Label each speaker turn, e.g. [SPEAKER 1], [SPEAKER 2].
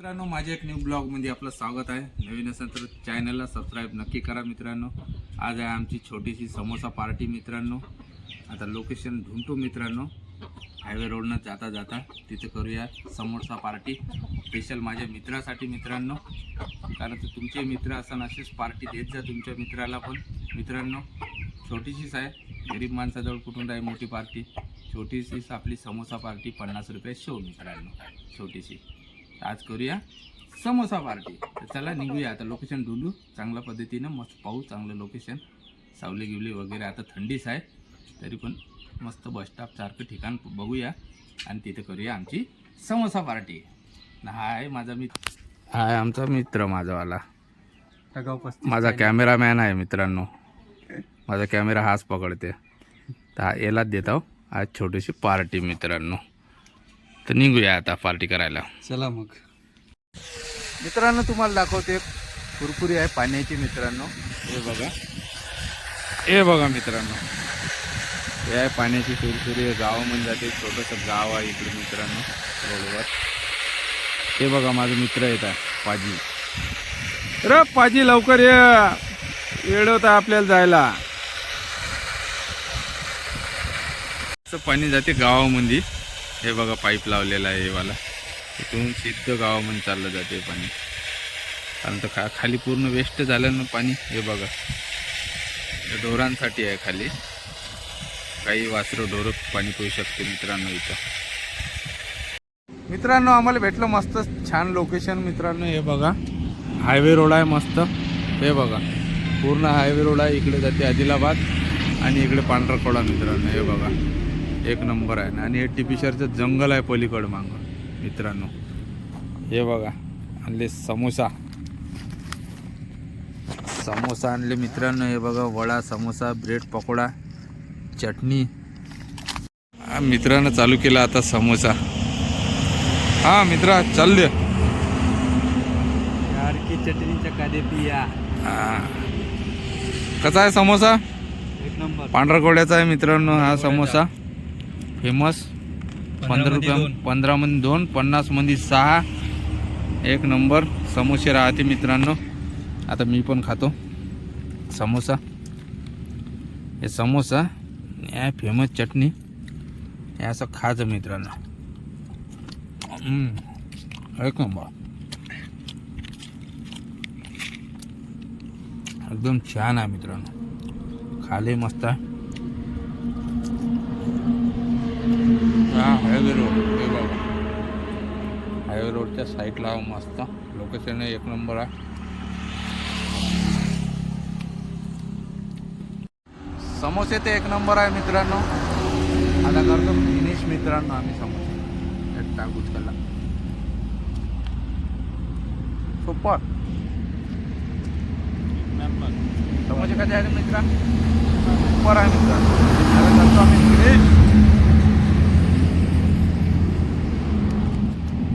[SPEAKER 1] मित्रांनो माझ्या एक न्यू ब्लॉगमध्ये आपलं स्वागत आहे. नवीन असेल तर चॅनलला सबस्क्राईब नक्की करा मित्रांनो. आज आहे आमची छोटीशी समोसा पार्टी मित्रांनो. आता लोकेशन ढुंटू मित्रांनो. हायवे रोडनं जाता जाता तिथे करूया समोसा पार्टी स्पेशल माझ्या मित्रासाठी मित्रांनो. कारण ते तुमचे मित्र असताना अशीच पार्टी देत जा तुमच्या मित्राला पण. मित्रांनो छोटीशीच आहे. गरीब माणसाजवळ कुठून राहील मोठी पार्टी छोटीशीच आपली समोसा पार्टी पन्नास रुपये शो मित्रांनो. छोटीशी. आज करूया समोसा पार्टी तर चला निघूया. आता लोकेशन ढूंढू. चांगल्या पद्धतीनं मस्त पाहू. चांगलं लोकेशन सावली गिवली वगैरे. आता थंडीच आहे. तरी पण मस्त बस स्टॉप सारखं ठिकाण बघूया. आणि तिथे करूया आमची समोसा पार्टी हा आहे माझा मित्र हा आहे आमचा मित्र माझावाला. माझा कॅमेरामॅन आहे मित्रांनो. माझा कॅमेरा हाच पकडते. तर हा यालाच देत आहो. आज छोटीशी पार्टी मित्रांनो. तर निघूया आता पार्टी करायला.
[SPEAKER 2] चला मग.
[SPEAKER 1] मित्रांनो तुम्हाला दाखवते कुरकुरी आहे पाण्याची मित्रांनो. हे बघा. हे बघा मित्रांनो. हे आहे पाण्याची कुरकुरी हे गावामध्ये जाते छोटंसं गाव आहे इकडे मित्रांनो रोडवर. हे बघा माझा मित्र येत आहे पाजी. र पाजी लवकर ये. वेळ होता आपल्याला जायला. असं पाणी जाते गावामध्ये हे बघा पाईप लावलेला आहे वाला. इथून सिद्ध गावामध्ये चाललं जाते पाणी. कारण तर खा खाली पूर्ण वेस्ट झालं ना पाणी हे बघा. हे ढोरांसाठी आहे खाली. काही वासरं ढोरं पाणी पिऊ शकते मित्रांनो इथं. मित्रांनो आम्हाला भेटलं मस्त छान लोकेशन मित्रांनो हे बघा. हायवे रोड आहे मस्त. हे बघा. पूर्ण हायवे रोड आहे. इकडे जाते आदिलाबाद आणि इकडे पांढरखोडा मित्रांनो हे बघा. एक नंबर आहे. आणि हे टिपिशरचं जंगल आहे पलीकडं मागं मित्रांनो. हे बघा आणले समोसा. समोसा आणले मित्रांनो हे बघा वडा समोसा ब्रेड पकोडा चटणी. हा, मित्रानं चालू केला आता समोसा. हा मित्रा चाल दे.
[SPEAKER 2] पिया.
[SPEAKER 1] हा. कसा आहे समोसा?
[SPEAKER 2] एक नंबर.
[SPEAKER 1] पांढरा कोड्याचा आहे मित्रांनो हा समोसा. फेमस. पंधरा रुपया पंधरा मध्ये दोन पन्नासमध्ये सहा. एक नंबर. समोसे राहते मित्रांनो. आता मी पण खातो. समोसा. हे समोसा या फेमस चटणी. हे असं खायचं मित्रांनो. एक नंबर. एकदम छान आहे मित्रांनो. खाले मस्त आहे. हा हायवे रोड हे बघा. हायवे रोडच्या साईडला मस्त लोकेशन एक नंबर आहे. समोसे ते एक नंबर आहे मित्रांनो. आता करतो फिनिश मित्रांनो आम्ही समोसे. एक टाकूच कला सुपर समोसे कसे आहे मित्रा सुपर आहे मित्रांनो. आता करतो आम्ही फिनिश